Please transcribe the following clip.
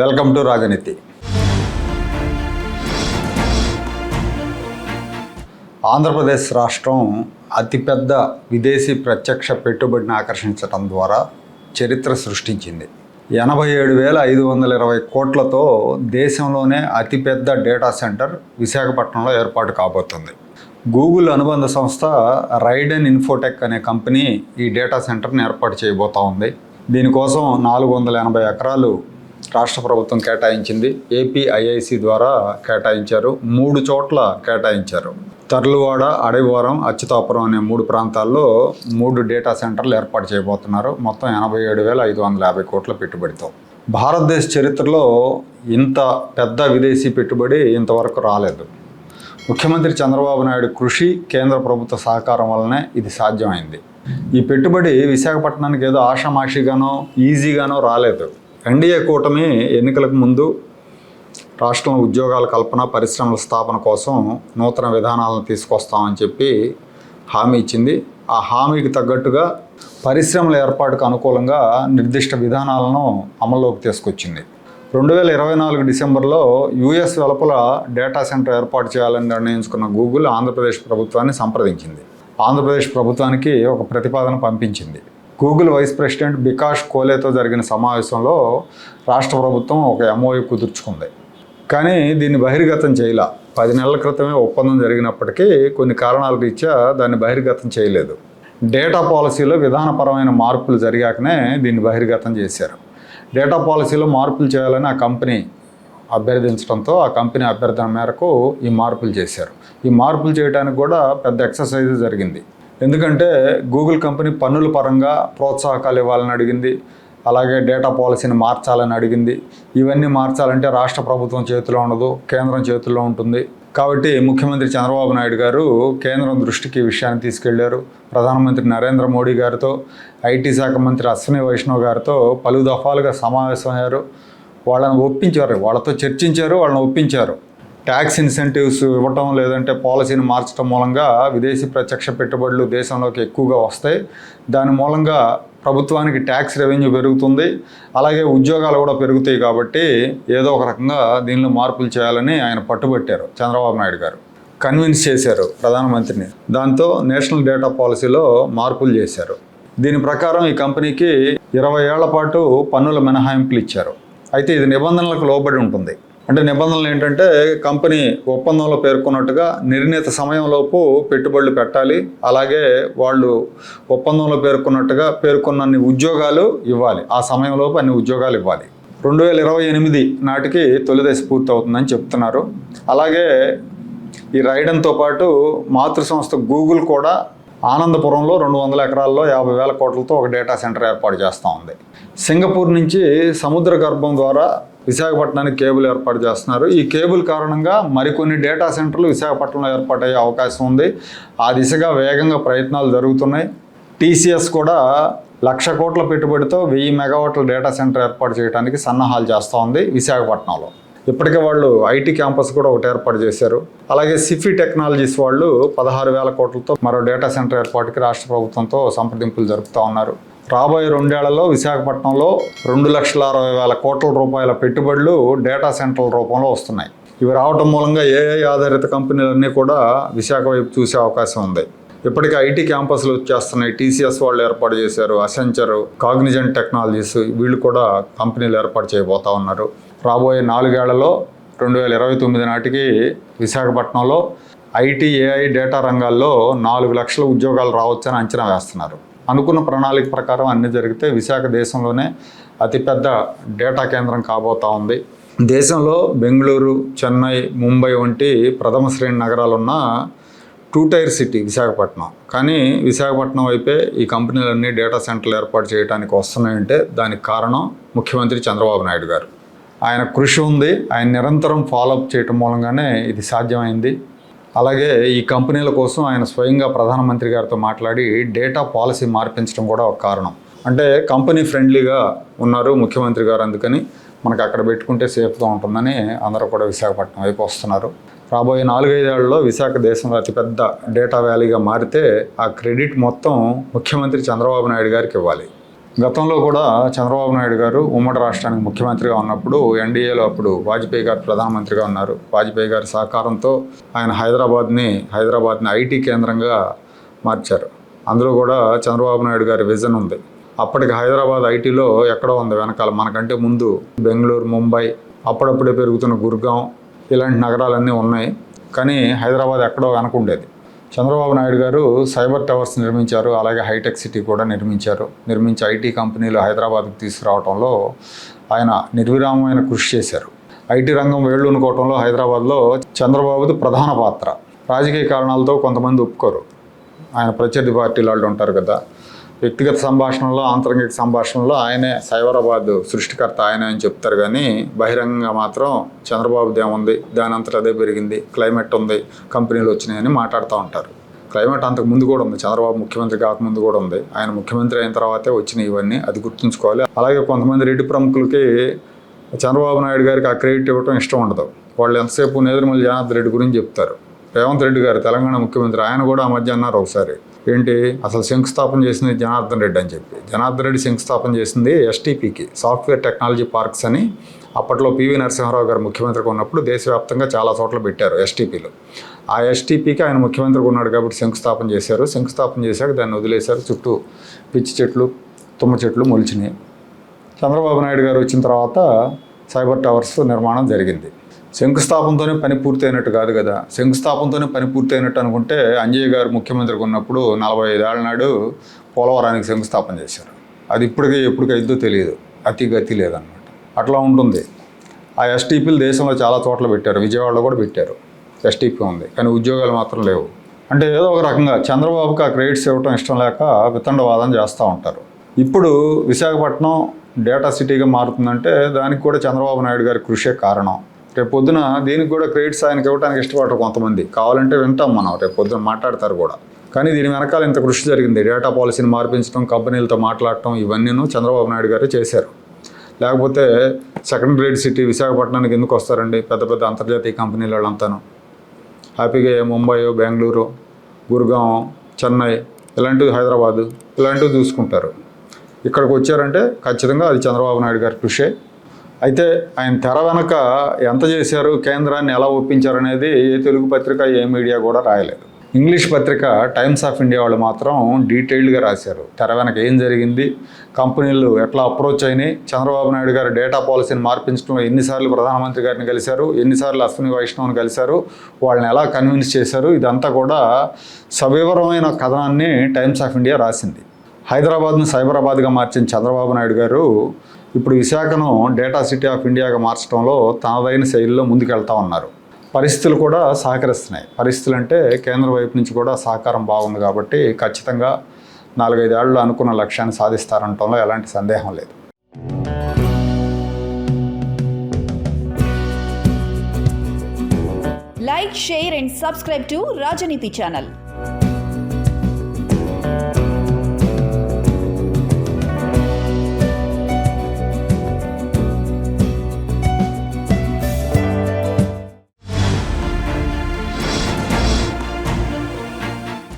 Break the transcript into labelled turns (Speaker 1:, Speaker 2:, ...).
Speaker 1: Welcome to రాజనీతి. ఆంధ్రప్రదేశ్ రాష్ట్రం అతిపెద్ద విదేశీ ప్రత్యక్ష పెట్టుబడిని ఆకర్షించడం ద్వారా చరిత్ర సృష్టించింది. ఎనభై ఏడు వేల ఐదు వందల ఇరవై కోట్లతో దేశంలోనే అతిపెద్ద డేటా సెంటర్ విశాఖపట్నంలో ఏర్పాటు కాబోతుంది. గూగుల్ అనుబంధ సంస్థ రైడెన్ ఇన్ఫోటెక్ అనే కంపెనీ ఈ డేటా సెంటర్ని ఏర్పాటు చేయబోతా ఉంది. దీనికోసం నాలుగు వందల ఎనభై ఎకరాలు రాష్ట్ర ప్రభుత్వం కేటాయించింది. ఏపీఐఐసి ద్వారా కేటాయించారు. మూడు చోట్ల కేటాయించారు. తర్లువాడ అడవివరం అచ్యుతాపురం అనే మూడు ప్రాంతాల్లో మూడు డేటా సెంటర్లు ఏర్పాటు చేయబోతున్నారు. మొత్తం ఎనభై ఏడు వేల ఐదు వందల యాభై కోట్ల పెట్టుబడితో. భారతదేశ చరిత్రలో ఇంత పెద్ద విదేశీ పెట్టుబడి ఇంతవరకు రాలేదు. ముఖ్యమంత్రి చంద్రబాబు నాయుడు కృషి కేంద్ర ప్రభుత్వ సహకారం వల్లనే ఇది సాధ్యమైంది. ఈ పెట్టుబడి విశాఖపట్నానికి ఏదో ఆషామాషిగానో ఈజీగానో రాలేదు. ఎన్డీఏ కూటమి ఎన్నికలకు ముందు రాష్ట్రంలో ఉద్యోగాల కల్పన పరిశ్రమల స్థాపన కోసం నూతన విధానాలను తీసుకొస్తామని చెప్పి హామీ ఇచ్చింది. ఆ హామీకి తగ్గట్టుగా పరిశ్రమల ఏర్పాటుకు అనుకూలంగా నిర్దిష్ట విధానాలను అమల్లోకి తీసుకొచ్చింది. రెండు వేల ఇరవై నాలుగు డిసెంబర్లో యుఎస్ వెలుపల డేటా సెంటర్ ఏర్పాటు చేయాలని నిర్ణయించుకున్న గూగుల్ ఆంధ్రప్రదేశ్ ప్రభుత్వాన్ని సంప్రదించింది. ఆంధ్రప్రదేశ్ ప్రభుత్వానికి ఒక ప్రతిపాదన పంపించింది. గూగుల్ వైస్ ప్రెసిడెంట్ బికాష్ కోలేతో జరిగిన సమావేశంలో రాష్ట్ర ప్రభుత్వం ఒక ఎంఓయూ కుదుర్చుకుంది. కానీ దీన్ని బహిర్గతం చేయలే. పది నెలల క్రితమే ఒప్పందం జరిగినప్పటికీ కొన్ని కారణాల రీత్యా దాన్ని బహిర్గతం చేయలేదు. డేటా పాలసీలో విధానపరమైన మార్పులు జరిగాకనే దీన్ని బహిర్గతం చేశారు. డేటా పాలసీలో మార్పులు చేయాలని ఆ కంపెనీ అభ్యర్థించడంతో ఆ కంపెనీ అభ్యర్థన మేరకు ఈ మార్పులు చేశారు. ఈ మార్పులు చేయడానికి కూడా పెద్ద ఎక్సర్సైజ్ జరిగింది. ఎందుకంటే గూగుల్ కంపెనీ పన్నుల పరంగా ప్రోత్సాహకాలు ఇవ్వాలని అడిగింది. అలాగే డేటా పాలసీని మార్చాలని అడిగింది. ఇవన్నీ మార్చాలంటే రాష్ట్ర ప్రభుత్వం చేతిలో ఉండదు కేంద్రం చేతుల్లో ఉంటుంది. కాబట్టి ముఖ్యమంత్రి చంద్రబాబు నాయుడు గారు కేంద్రం దృష్టికి విషయాన్ని తీసుకెళ్ళారు. ప్రధానమంత్రి నరేంద్ర మోడీ గారితో ఐటీ శాఖ మంత్రి అశ్విని వైష్ణవ్ గారితో పలు దఫాలుగా సమావేశమయ్యారు. వాళ్ళని ఒప్పించారు. వాళ్ళతో చర్చించారు వాళ్ళని ఒప్పించారు. ట్యాక్స్ ఇన్సెంటివ్స్ ఇవ్వటం లేదంటే పాలసీని మార్చడం మూలంగా విదేశీ ప్రత్యక్ష పెట్టుబడులు దేశంలోకి ఎక్కువగా వస్తాయి. దాని మూలంగా ప్రభుత్వానికి ట్యాక్స్ రెవెన్యూ పెరుగుతుంది. అలాగే ఉద్యోగాలు కూడా పెరుగుతాయి కాబట్టి ఏదో ఒక రకంగా దీనిలో మార్పులు చేయాలని ఆయన పట్టుబట్టారు చంద్రబాబు నాయుడు గారు. కన్విన్స్ చేశారు ప్రధానమంత్రిని. దాంతో నేషనల్ డేటా పాలసీలో మార్పులు చేశారు. దీని ప్రకారం ఈ కంపెనీకి ఇరవై ఏళ్ళ పాటు పన్నుల మినహాయింపులు ఇచ్చారు. అయితే ఇది నిబంధనలకు లోబడి ఉంటుంది. అంటే నిబంధనలు ఏంటంటే కంపెనీ ఒప్పందంలో పేర్కొన్నట్టుగా నిర్ణీత సమయంలోపు పెట్టుబడులు పెట్టాలి. అలాగే వాళ్ళు ఒప్పందంలో పేర్కొన్నట్టుగా పేర్కొన్నన్ని ఉద్యోగాలు ఇవ్వాలి. ఆ సమయంలోపు అన్ని ఉద్యోగాలు ఇవ్వాలి. రెండు వేల ఇరవై ఎనిమిది నాటికి తొలిదశ పూర్తవుతుందని చెప్తున్నారు. అలాగే ఈ రైడన్తో పాటు మాతృ సంస్థ గూగుల్ కూడా ఆనందపురంలో రెండు వందల ఎకరాల్లో యాభై వేల కోట్లతో ఒక డేటా సెంటర్ ఏర్పాటు చేస్తూ ఉంది. సింగపూర్ నుంచి సముద్ర గర్భం ద్వారా విశాఖపట్నానికి కేబుల్ ఏర్పాటు చేస్తున్నారు. ఈ కేబుల్ కారణంగా మరికొన్ని డేటా సెంటర్లు విశాఖపట్నంలో ఏర్పాటయ్యే అవకాశం ఉంది. ఆ దిశగా వేగంగా ప్రయత్నాలు జరుగుతున్నాయి. టీసీఎస్ కూడా లక్ష కోట్ల పెట్టుబడితో వెయ్యి మెగావాట్ల డేటా సెంటర్ ఏర్పాటు చేయడానికి సన్నాహాలు చేస్తూ ఉంది విశాఖపట్నంలో. ఇప్పటికే వాళ్ళు ఐటీ క్యాంపస్ కూడా ఒకటి ఏర్పాటు చేశారు. అలాగే సిఫీ టెక్నాలజీస్ వాళ్ళు పదహారు వేల కోట్లతో మరో డేటా సెంటర్ ఏర్పాటుకి రాష్ట్ర ప్రభుత్వంతో సంప్రదింపులు జరుపుతూ ఉన్నారు. రాబోయే రెండేళ్ళలో విశాఖపట్నంలో రెండు లక్షల అరవై వేల కోట్ల రూపాయల పెట్టుబడులు డేటా సెంటర్ల రూపంలో వస్తున్నాయి. ఇవి రావటం మూలంగా ఏఐ ఆధారిత కంపెనీలన్నీ కూడా విశాఖ వైపు చూసే అవకాశం ఉంది. ఇప్పటికే ఐటీ క్యాంపస్లు వచ్చేస్తున్నాయి. టీసీఎస్ వాళ్ళు ఏర్పాటు చేశారు. అసెంచర్ కాగ్నిజెంట్ టెక్నాలజీస్ వీళ్ళు కూడా కంపెనీలు ఏర్పాటు చేయబోతా ఉన్నారు. రాబోయే నాలుగేళ్ళలో రెండు వేల ఇరవై తొమ్మిది నాటికి విశాఖపట్నంలో ఐటీ ఏఐ డేటా రంగాల్లో నాలుగు లక్షల ఉద్యోగాలు రావచ్చని అంచనా వేస్తున్నారు. అనుకున్న ప్రణాళిక ప్రకారం అన్ని జరిగితే విశాఖ దేశంలోనే అతిపెద్ద డేటా కేంద్రం కాబోతా ఉంది. దేశంలో బెంగళూరు చెన్నై ముంబై వంటి ప్రథమ శ్రేణి నగరాలున్న టూ టైర్ సిటీ విశాఖపట్నం. కానీ విశాఖపట్నం వైపే ఈ కంపెనీలన్నీ డేటా సెంటర్లు ఏర్పాటు చేయడానికి వస్తున్నాయంటే దానికి కారణం ముఖ్యమంత్రి చంద్రబాబు నాయుడు గారు. ఆయన కృషి ఉంది. ఆయన నిరంతరం ఫాలోఅప్ చేయటం మూలంగానే ఇది సాధ్యమైంది. అలాగే ఈ కంపెనీల కోసం ఆయన స్వయంగా ప్రధానమంత్రి గారితో మాట్లాడి డేటా పాలసీ మార్పించడం కూడా ఒక కారణం. అంటే కంపెనీ ఫ్రెండ్లీగా ఉన్నారు ముఖ్యమంత్రి గారు అందుకని మనకు అక్కడ పెట్టుకుంటే సేఫ్గా ఉంటుందని అందరూ కూడా విశాఖపట్నం వైపు వస్తున్నారు. రాబోయే నాలుగైదేళ్ళలో విశాఖ దేశంలో అతిపెద్ద డేటా వ్యాలీగా మారితే ఆ క్రెడిట్ మొత్తం ముఖ్యమంత్రి చంద్రబాబు నాయుడు గారికి ఇవ్వాలి. గతంలో కూడా చంద్రబాబు నాయుడు గారు ఉమ్మడి రాష్ట్రానికి ముఖ్యమంత్రిగా ఉన్నప్పుడు ఎన్డీఏలో అప్పుడు వాజ్పేయి గారు ప్రధానమంత్రిగా ఉన్నారు. వాజ్పేయి గారి సహకారంతో ఆయన హైదరాబాద్ని హైదరాబాద్ని ఐటీ కేంద్రంగా మార్చారు. అందులో కూడా చంద్రబాబు నాయుడు గారి విజన్ ఉంది. అప్పటికి హైదరాబాద్ ఐటీలో ఎక్కడో ఉంది వెనకాల. మనకంటే ముందు బెంగళూరు ముంబై అప్పుడప్పుడే పెరుగుతున్న గుర్గాం ఇలాంటి నగరాలన్నీ ఉన్నాయి. కానీ హైదరాబాద్ ఎక్కడో వెనక ఉండేది చంద్రబాబు నాయుడు గారు సైబర్ టవర్స్ నిర్మించారు అలాగే హైటెక్ సిటీ కూడా నిర్మించారు. నిర్మించి ఐటీ కంపెనీలు హైదరాబాద్కి తీసుకురావడంలో ఆయన నిర్విరామమైన కృషి చేశారు. ఐటీ రంగం వేళ్ళూనుకోవటంలో హైదరాబాద్లో చంద్రబాబుది ప్రధాన పాత్ర. రాజకీయ కారణాలతో కొంతమంది ఒప్పుకోరు. ఆయన ప్రత్యర్థి పార్టీల వాళ్ళు ఉంటారు కదా. వ్యక్తిగత సంభాషణలో ఆంతరంగిక సంభాషణలో ఆయనే సైబరాబాద్ సృష్టికర్త ఆయనే అని చెప్తారు కానీ బహిరంగంగా మాత్రం చంద్రబాబు దేముంది దాని అంతటా అదే పెరిగింది క్లైమేట్ ఉంది కంపెనీలు వచ్చినాయని మాట్లాడుతూ ఉంటారు. క్లైమేట్ అంతకు ముందు కూడా ఉంది చంద్రబాబు ముఖ్యమంత్రి కాకముందు కూడా ఉంది. ఆయన ముఖ్యమంత్రి అయిన తర్వాతే వచ్చినాయి ఇవన్నీ అది గుర్తుంచుకోవాలి. అలాగే కొంతమంది రెడ్డి ప్రముఖులకి చంద్రబాబు నాయుడు గారికి ఆ క్రెడిట్ ఇవ్వడం ఇష్టం ఉండదు. వాళ్ళు ఎంతసేపు నేదురుమల్లి జనార్దన్ రెడ్డి గురించి చెప్తారు. రేవంత్ రెడ్డి గారు తెలంగాణ ముఖ్యమంత్రి ఆయన కూడా ఆ మధ్య అన్నారు ఒకసారి. ఏంటి? అసలు శంకుస్థాపన చేసింది జనార్దన్ రెడ్డి అని చెప్పి. జనార్దన్ రెడ్డి శంకుస్థాపన చేసింది ఎస్టీపీకి సాఫ్ట్వేర్ టెక్నాలజీ పార్క్స్ అని. అప్పట్లో పివి నరసింహారావు గారు ముఖ్యమంత్రిగా ఉన్నప్పుడు దేశవ్యాప్తంగా చాలా చోట్ల పెట్టారు ఎస్టీపీలు. ఆ ఎస్టీపీకి ఆయన ముఖ్యమంత్రిగా ఉన్నాడు కాబట్టి శంకుస్థాపన చేశారు. శంకుస్థాపన చేశాక దాన్ని వదిలేశారు. చుట్టూ పిచ్చి చెట్లు తుమ్మ చెట్లు మొలిచినాయి చంద్రబాబు నాయుడు గారు వచ్చిన తర్వాత సైబర్ టవర్స్ నిర్మాణం జరిగింది. శంకుస్థాపనతోనే పని పూర్తయినట్టు కాదు కదా. శంకుస్థాపనతోనే పని పూర్తయినట్టు అనుకుంటే అంజయ్య గారు ముఖ్యమంత్రికి ఉన్నప్పుడు నలభై ఐదేళ్ళ నాడు పోలవరానికి శంకుస్థాపన చేశారు. అది ఇప్పటికే ఎప్పటికైద్దో తెలియదు. అతి గతి లేదన్నమాట. అట్లా ఉంటుంది. ఆ ఎస్టీపీలు దేశంలో చాలా చోట్ల పెట్టారు. విజయవాడలో కూడా పెట్టారు. ఎస్టీపీ ఉంది. కానీ ఉద్యోగాలు మాత్రం లేవు. అంటే ఏదో ఒక రకంగా చంద్రబాబుకి ఆ క్రెడిట్స్ ఇవ్వటం ఇష్టం లేక వితండవాదం చేస్తూ ఉంటారు. ఇప్పుడు విశాఖపట్నం డేటా సిటీగా మారుతుందంటే దానికి కూడా చంద్రబాబు నాయుడు గారి కృషే కారణం. రేపు పొద్దున దీనికి కూడా క్రెడిట్స్ ఆయనకి ఇవ్వడానికి ఇష్టపడరు కొంతమంది. కావాలంటే వింటాం మనం రేపు పొద్దున మాట్లాడతారు కూడా. కానీ దీని వెనకాల ఇంత కృషి జరిగింది. డేటా పాలసీని మార్పించడం కంపెనీలతో మాట్లాడటం ఇవన్నీను చంద్రబాబు నాయుడు గారే చేశారు. లేకపోతే సెకండ్ గ్రేడ్ సిటీ విశాఖపట్నానికి ఎందుకు వస్తారండి? పెద్ద పెద్ద అంతర్జాతీయ కంపెనీల వాళ్ళంతాను. హ్యాపీగా ముంబై బెంగళూరు గురుగాం చెన్నై ఇలాంటివి హైదరాబాదు ఇలాంటివి చూసుకుంటారు. ఇక్కడికి వచ్చారంటే ఖచ్చితంగా అది చంద్రబాబు నాయుడు గారి కృషే. అయితే ఆయన తెర వెనక ఎంత చేశారు కేంద్రాన్ని ఎలా ఒప్పించారనేది ఏ తెలుగు పత్రిక ఏ మీడియా కూడా రాయలేదు. ఇంగ్లీష్ పత్రిక టైమ్స్ ఆఫ్ ఇండియా వాళ్ళు మాత్రం డీటెయిల్డ్గా రాశారు. తెర వెనక ఏం జరిగింది కంపెనీలు ఎట్లా అప్రోచ్ అయినాయి చంద్రబాబు నాయుడు గారు డేటా పాలసీని మార్పించడంలో ఎన్నిసార్లు ప్రధానమంత్రి గారిని కలిశారు ఎన్నిసార్లు అశ్విని వైష్ణవ్ని కలిశారు వాళ్ళని ఎలా కన్విన్స్ చేశారు ఇదంతా కూడా సవివరమైన కథనాన్ని టైమ్స్ ఆఫ్ ఇండియా రాసింది. హైదరాబాద్ను సైబరాబాద్గా మార్చిన చంద్రబాబు నాయుడు గారు ఇప్పుడు విశాఖను డేటా సిటీ ఆఫ్ ఇండియాగా మార్చడంలో తనదైన శైలిలో ముందుకెళ్తా ఉన్నారు. పరిస్థితులు కూడా సహకరిస్తున్నాయి. పరిస్థితులు అంటే కేంద్ర వైపు నుంచి కూడా సహకారం బాగుంది కాబట్టి ఖచ్చితంగా నాలుగైదేళ్ళు అనుకున్న లక్ష్యాన్ని సాధిస్తారనటంలో ఎలాంటి సందేహం లేదు.
Speaker 2: Like share and subscribe to Rajneeti channel.